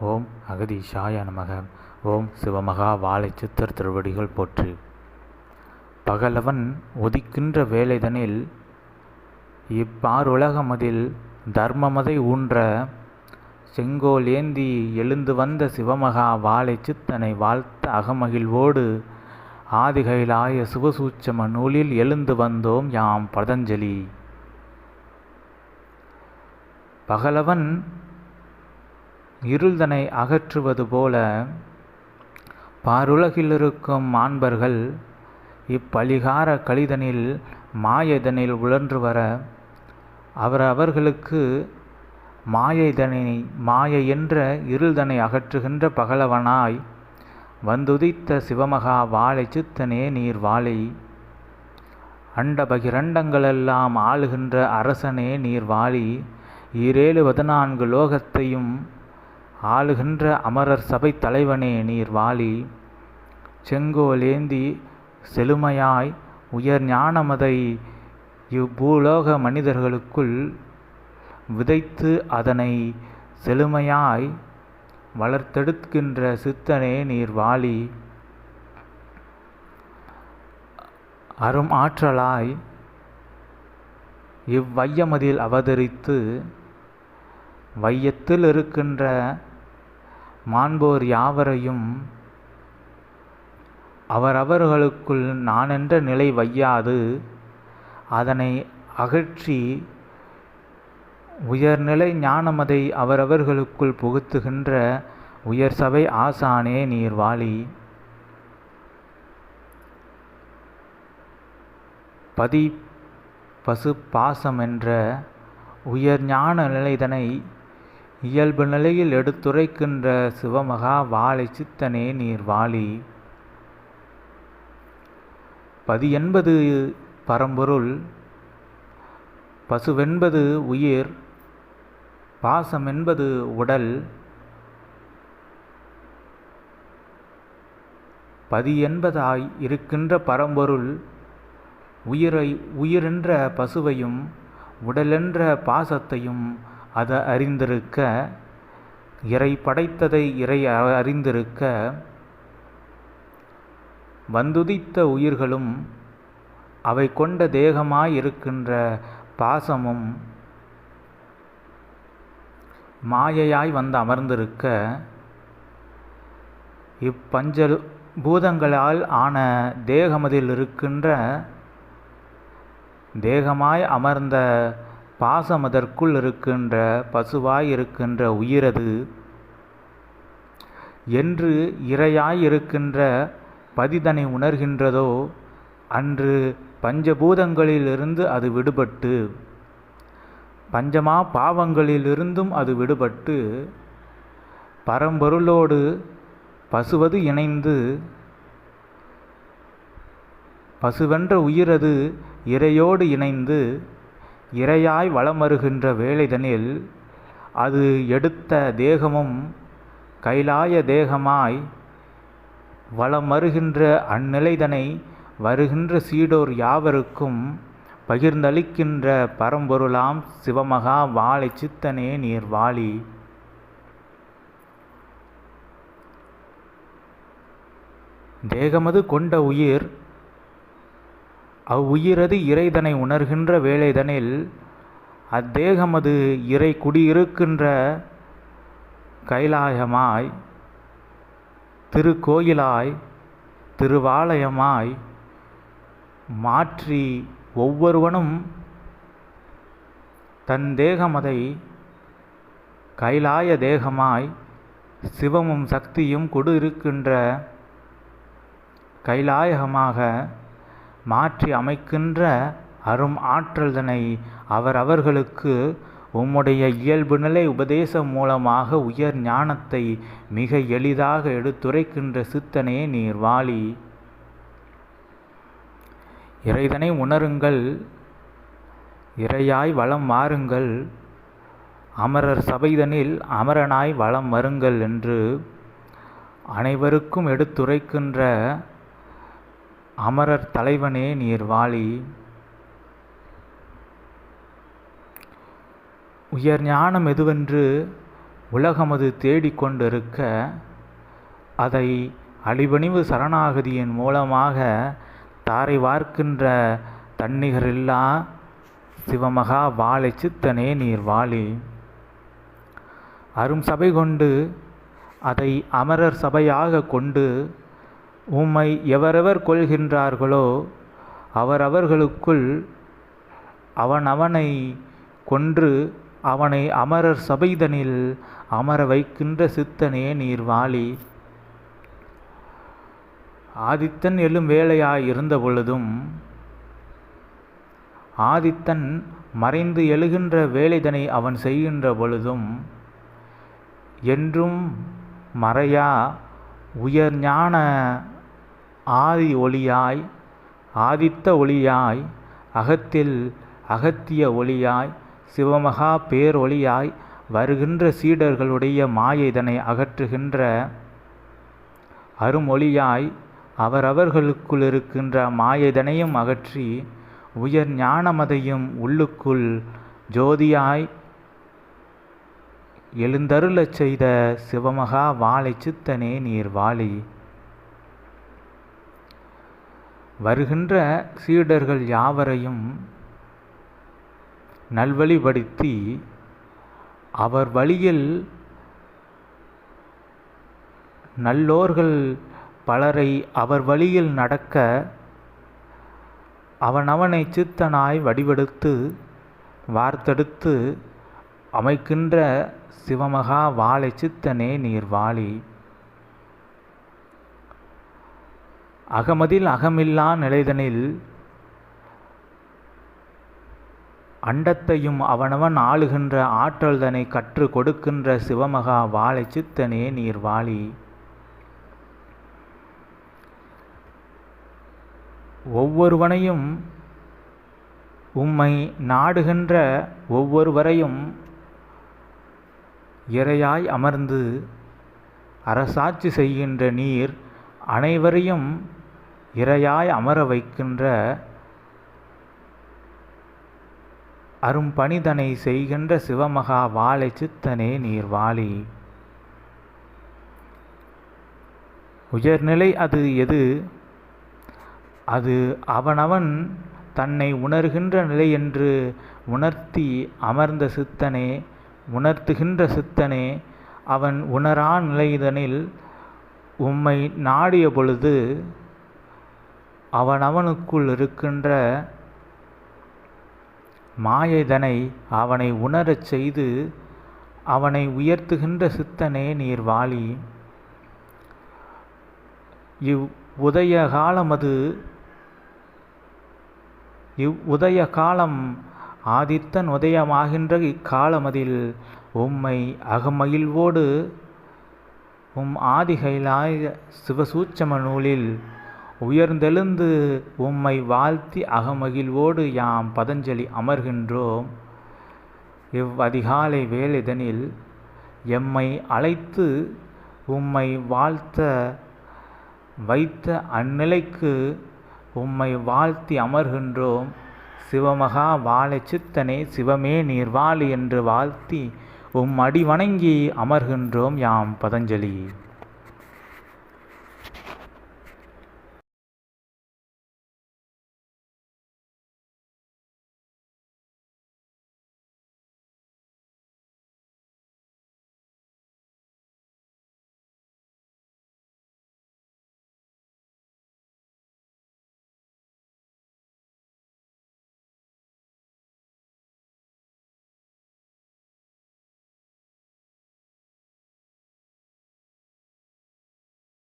ஓம் அகதீஷாய நமக. ஓம் சிவமகா வாழை சித்தர் திருவடிகள் போற்று. பகலவன் ஒதிக்கின்ற வேலைதனில் இப்பாருலகமதில் தர்மமதை ஊன்ற செங்கோல் ஏந்தி எழுந்து வந்த சிவமகா வாழை சித்தனை வாழ்த்த அகமகிழ்வோடு ஆதிகைலாய சிவசூட்சம நூலில் எழுந்து வந்தோம் யாம் பதஞ்சலி. பகலவன் இருள்தனை அகற்றுவது போல பாருலகிலிருக்கும் மாண்பர்கள் இப்பலிகார கழிதனில் மாயதனில் உழன்று வர அவர் அவர்களுக்கு மாயைதனை மாயை என்ற இருள்தனை அகற்றுகின்ற பகலவனாய் வந்துதித்த சிவமகா வாழை சித்தனே நீர் வாழை. அண்ட பகிரண்டங்களெல்லாம் ஆளுகின்ற அரசனே நீர் வாழி. ஈரேழு பதினான்கு லோகத்தையும் ஆளுகின்ற அமரர் சபை தலைவனே நீர் வாலி. செங்கோலேந்தி செழுமையாய் உயர் ஞானமதை இவ்வூலோக மனிதர்களுக்குள் விதைத்து அதனை செழுமையாய் வளர்த்தெடுக்கின்ற சித்தனே நீர் வாலி. அரும் ஆற்றலாய் இவ்வையமதில் அவதரித்து வையத்தில் இருக்கின்ற மாண்போர் யாவரையும் அவரவர்களுக்குள் நானென்ற நிலை வையாது. அதனை அகற்றி உயர்நிலை ஞானமதை அவரவர்களுக்குள் புகுத்துகின்ற உயர் சபை ஆசானே நீர்வாழி பதி பசு பாசம் என்ற உயர் ஞான நிலைதனை இயல்பு நிலையில் எடுத்துரைக்கின்ற சிவமகா வாழை சித்தனே நீர் வாழி. பதி என்பது பரம்பொருள் பசுவென்பது உயிர் பாசம் என்பது உடல். பதி என்பதாய் இருக்கின்ற பரம்பொருள் உயிரை உயிரென்ற பசுவையும் உடலென்ற பாசத்தையும் அதை அறிந்திருக்க இறை படைத்ததை இறை அறிந்திருக்க வந்துதித்த உயிர்களும் அவை கொண்ட தேகமாயிருக்கின்ற பாசமும் மாயையாய் வந்து அமர்ந்திருக்க இப்பஞ்ச பூதங்களால் ஆன தேகமதில் இருக்கின்ற தேகமாய் அமர்ந்த பாசமதற்குள் இருக்கின்ற பசுவாய் இருக்கின்ற உயிரது என்று இரையாய் இருக்கின்ற பதிதனை உணர்கின்றதோ அன்று பஞ்சபூதங்களிலிருந்து அது விடுபட்டு பஞ்சமா பாவங்களிலிருந்தும் அது விடுபட்டு பரம்பொருளோடு பசுவது இணைந்து பசுவென்ற உயிரது இறையோடு இணைந்து இரையாய் வளமருகின்ற வேலைதனில் அது எடுத்த தேகமும் கைலாய தேகமாய் வளமருகின்ற அந்நிலைதனை வருகின்ற சீடோர் யாவருக்கும் பகிர்ந்தளிக்கின்ற பரம்பொருளாம் சிவமகா வாழை சித்தனே நீர் வாழி. தேகமது கொண்ட உயிர் அவ்வுயிரது இறைதனை உணர்கின்ற வேலைதனில் அத்தேகமது இறை குடியிருக்கின்ற கைலாயமாய் திருக்கோயிலாய் திருவாலயமாய் மாற்றி ஒவ்வொருவனும் தன் தேகமதை கைலாய தேகமாய் சிவமும் சக்தியும் கொடு இருக்கின்ற கைலாயகமாக மாற்றி அமைக்கின்ற அரும் ஆற்றல்தனை அவர் அவர்களுக்கு உம்முடைய இயல்பு நிலை உபதேசம் மூலமாக உயர் ஞானத்தை மிக எளிதாக எடுத்துரைக்கின்ற சித்தனே நீர் வாலி. இறைதனை உணருங்கள் இறையாய் வளம் வாருங்கள் அமரர் சபைதனில் அமரனாய் வளம் வருங்கள் என்று அனைவருக்கும் எடுத்துரைக்கின்ற அமரர் தலைவனே நீர் வாழி. உயர் ஞானம் எதுவென்று உலகமது தேடிக்கொண்டிருக்க அதை அடிபணிவு சரணாகதியின் மூலமாக தாரை வார்க்கின்ற தன்னிகரில்லா சிவமகா வாழை சித்தனே நீர் வாழி. அரும் சபை கொண்டு அதை அமரர் சபையாக கொண்டு உம்மை எவரெவர் கொள்கின்றார்களோ அவரவர்களுக்குள் அவனவனை கொன்று அவனை அமரர் சபைதனில் அமர வைக்கின்ற சித்தனே நீர் வாளி. ஆதித்தன் எழும் வேலையாய் இருந்த பொழுதும் ஆதித்தன் மறைந்து எழுகின்ற வேலைதனை அவன் செய்கின்ற பொழுதும் என்றும் மறையா உயர் ஞான ஆதி ஒளியாய் ஆதித்த ஒளியாய் அகத்தில் அகத்திய ஒளியாய் சிவமகா பேரொளியாய் வருகின்ற சீடர்களுடைய மாயைதனை அகற்றுகின்ற அருமொழியாய் அவரவர்களுக்குள் இருக்கின்ற மாயதனையும் அகற்றி உயர் ஞானமதையும் உள்ளுக்குள் ஜோதியாய் எழுந்தருளச் செய்த சிவமகா வாழை சித்தனே நீர் வாழி. வருகின்ற சீடர்கள் யாவரையும் நல்வழிப்படுத்தி அவர் வழியில் நல்லோர்கள் பலரை அவர் வழியில் நடக்க அவனவனை சித்தனாய் வடிவெடுத்து வார்த்தெடுத்து அமைக்கின்ற சிவமகா வாழை சித்தனே நீர் வாழி. அகமதில் அகமில்லா நிலைதனில் அண்டத்தையும் அவனவன் ஆளுகின்ற ஆற்றல்தனை கற்று கொடுக்கின்ற சிவமகா வாழை சித்தனே நீர் வாழி. ஒவ்வொருவனையும் உம்மை நாடுகின்ற ஒவ்வொருவரையும் இறையாய் அமர்ந்து அரசாட்சி செய்கின்ற நீர் அனைவரையும் இறையாய் அமர வைக்கின்ற அரும்பணிதனை செய்கின்ற சிவமகா வாழை சித்தனே நீர் வாழி உயர்நிலை அது எது? அது அவனவன் தன்னை உணர்கின்ற நிலை என்று உணர்த்தி அமர்ந்த சித்தனே உணர்த்துகின்ற சித்தனே அவன் உணரா நிலைதனில் உம்மை நாடிய பொழுது அவனவனுக்குள் இருக்கின்ற மாயதனை அவனை உணரச் செய்து அவனை உயர்த்துகின்ற சித்தனே நீர் வாழி இவ் உதய காலமது இவ் உதய காலம் ஆதித்தன் உதயமாகின்ற இக்காலமதில் உம்மை அகமகிழ்வோடு உம் ஆதிகைலாய சிவசூட்சம நூலில் உயர்ந்தெழுந்து உம்மை வாழ்த்தி அகமகிழ்வோடு யாம் பதஞ்சலி அமர்கின்றோம். இவ் அதிகாலை எம்மை அழைத்து உம்மை வாழ்த்த வைத்த அந்நிலைக்கு உம்மை வாழ்த்தி அமர்கின்றோம். சிவமகா வாழை சித்தனே சிவமே நீர் வாழி என்று வாழ்த்தி உம் அடி வணங்கி அமர்கின்றோம் யாம் பதஞ்சலி.